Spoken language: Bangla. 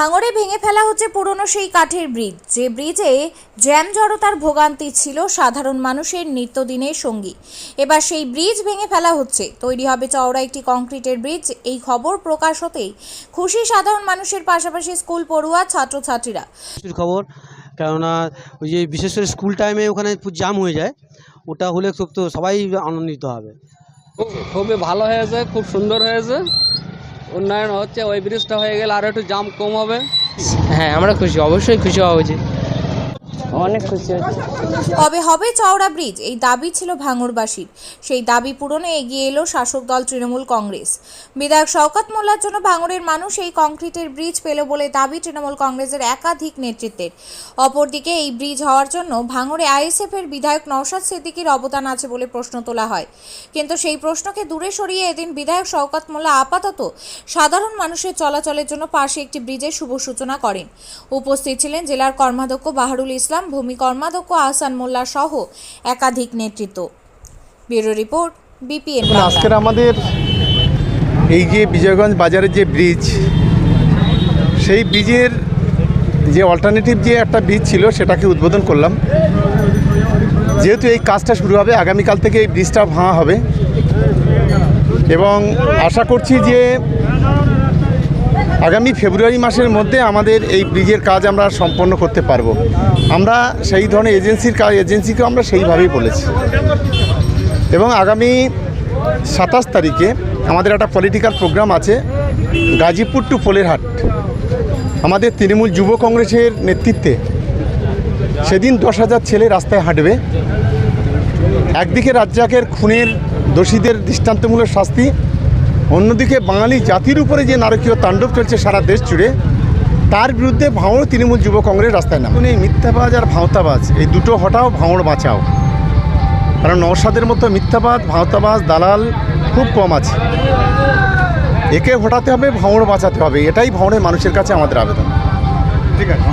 ভাঙড়ে ভেঙে ফেলা হচ্ছে পুরনো সেই কাঠের ব্রিজ। যে ব্রিজে জ্যাম জড়তার ভোগান্তি ছিল সাধারণ মানুষের নিত্যদিনের সঙ্গী। এবার সেই ব্রিজ ভেঙে ফেলা হচ্ছে। তৈরি হবে চওড়া একটি কংক্রিটের ব্রিজ। এই খবর প্রকাশ হতেই খুশি সাধারণ মানুষের পাশাপাশি স্কুল পড়ুয়া ছাত্রছাত্রীরা। খবর কেননা ওই যে বিশেষ করে স্কুল টাইমে ওখানে জ্যাম হয়ে যায়। ওটা হলে খুব তো সবাই আনন্দিত হবে। খুব- খুবই ভালো হয়েছে খুব সুন্দর হয়েছে। উন্নয়ন হচ্ছে, ওই ব্রিজটা হয়ে গেলে আরও একটু জাম কম হবে। হ্যাঁ আমরা খুশি, অবশ্যই খুশি হওয়া উচিত। অনেক খুশি কবে হবে চওড়া ব্রিজ, এই দাবি ছিল ভাঙড়বাসীর। সেই দাবি পূরণে এগিয়ে এলো শাসক দল তৃণমূল কংগ্রেস। বিধায়ক শওকত মোল্লার জন্য ভাঙড়ের মানুষ এই কংক্রিটের ব্রিজ পেল বলে দাবি তৃণমূল কংগ্রেসের একাধিক নেতৃত্বের। অপরদিকে এই ব্রিজ হওয়ার জন্য ভাঙড়ে আইএসএফ এর বিধায়ক নওশাদ সিদ্দিকীর অবদান আছে বলে প্রশ্ন তোলা হয়। কিন্তু সেই প্রশ্নকে দূরে সরিয়ে এদিন বিধায়ক শওকত মোল্লা আপাতত সাধারণ মানুষের চলাচলের জন্য পাশে একটি ব্রিজের শুভ সূচনা করেন। উপস্থিত ছিলেন জেলার কর্মাধ্যক্ষ বাহারুল ইসলাম। ভূমি কর্মাধ্যক্ষ আহসান মোল্লা সহ একাধিক নেতৃত্ব। ব্যুরো রিপোর্ট, বিপিএন আজকের আমাদের এই যে বিজয়গঞ্জ বাজারের যে ব্রিজ, সেই ব্রিজের যে অল্টারনেটিভ যে একটা ব্রিজ ছিল, সেটাকে উদ্বোধন করলাম। যেহেতু এই কাজটা শুরু হবে, আগামীকাল থেকে এই ব্রিজটা ভাঙা হবে। এবং আশা করছি যে আগামী ফেব্রুয়ারি মাসের মধ্যে আমাদের এই ব্রিজের কাজ আমরা সম্পন্ন করতে পারব। আমরা সেই ধরনের এজেন্সির কাজ এজেন্সিকে আমরা সেইভাবেই বলেছি। এবং আগামী সাতাশ তারিখে আমাদের একটা পলিটিক্যাল প্রোগ্রাম আছে, গাজীপুর টু পোলেরহাট। আমাদের তৃণমূল যুব কংগ্রেসের নেতৃত্বে সেদিন দশ হাজার ছেলে রাস্তায় হাঁটবে। একদিকে রাজ্জাকের খুনের দোষীদের দৃষ্টান্তমূলক শাস্তি অন্যদিকে বাঙালি জাতির উপরে যে নারকীয় তাণ্ডব চলছে সারা দেশ জুড়ে তার বিরুদ্ধে ভাঙড় তৃণমূল যুব কংগ্রেস রাস্তায় নাম। এই মিথ্যাবাজ আর ভাঁওতাবাজ এই দুটো হটাও ভাঙড় বাঁচাও। কারণ নওশাদের মতো মিথ্যাবাদ ভাঁওতাবাজ দালাল খুব কম আছে। একে হটাতে হবে ভাঁড় বাঁচাতে হবে। এটাই ভাঁড়ের মানুষের কাছে আমাদের আবেদন। ঠিক আছে